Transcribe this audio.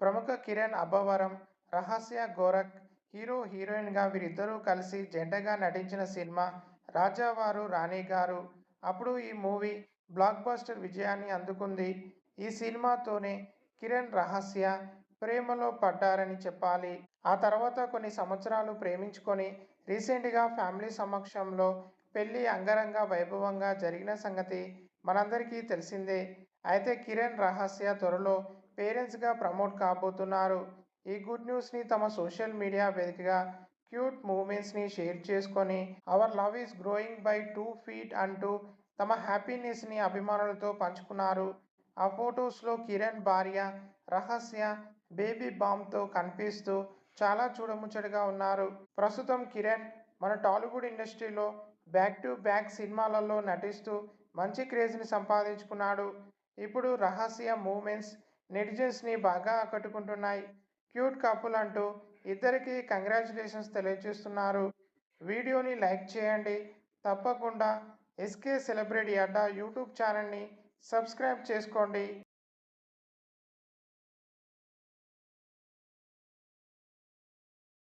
ప్రముఖ కిరణ్ అబ్బవరం రహస్య గోరఖ్ హీరో హీరోయిన్గా వీరిద్దరూ కలిసి జంటగా నటించిన సినిమా రాజావారు రాణి గారు. అప్పుడు ఈ మూవీ బ్లాక్ బస్టర్ విజయాన్ని అందుకుంది. ఈ సినిమాతోనే కిరణ్ రహస్య ప్రేమలో పడ్డారని చెప్పాలి. ఆ తర్వాత కొన్ని సంవత్సరాలు ప్రేమించుకొని రీసెంట్గా ఫ్యామిలీ సమక్షంలో పెళ్ళి అంగరంగ వైభవంగా జరిగిన సంగతి మనందరికీ తెలిసిందే. అయితే కిరణ్ రహస్య త్వరలో పేరెంట్స్గా ప్రమోట్ కాబోతున్నారు. ఈ గుడ్ న్యూస్ని తమ సోషల్ మీడియా వేదికగా క్యూట్ మూమెంట్స్ని షేర్ చేసుకొని our love is growing by two feet అంటూ తమ హ్యాపీనెస్ని అభిమానులతో పంచుకున్నారు. ఆ ఫొటోస్లో కిరణ్ భార్య రహస్య బేబీ బామ్తో కనిపిస్తూ చాలా చూడముచ్చటగా ఉన్నారు. ప్రస్తుతం కిరణ్ మన టాలీవుడ్ ఇండస్ట్రీలో బ్యాక్ టు బ్యాక్ సినిమాలలో నటిస్తూ మంచి క్రేజ్ని సంపాదించుకున్నాడు. ఇప్పుడు రహస్య మూమెంట్స్ నెటిజన్స్ని బాగా ఆకట్టుకుంటున్నాయి. క్యూట్ కపుల్ అంటూ ఇద్దరికి కంగ్రాచులేషన్స్ తెలియజేస్తున్నారు. వీడియోని లైక్ చేయండి. తప్పకుండా ఎస్కే సెలబ్రిటీ అడ్డా యూట్యూబ్ ఛానల్ని సబ్స్క్రైబ్ చేసుకోండి.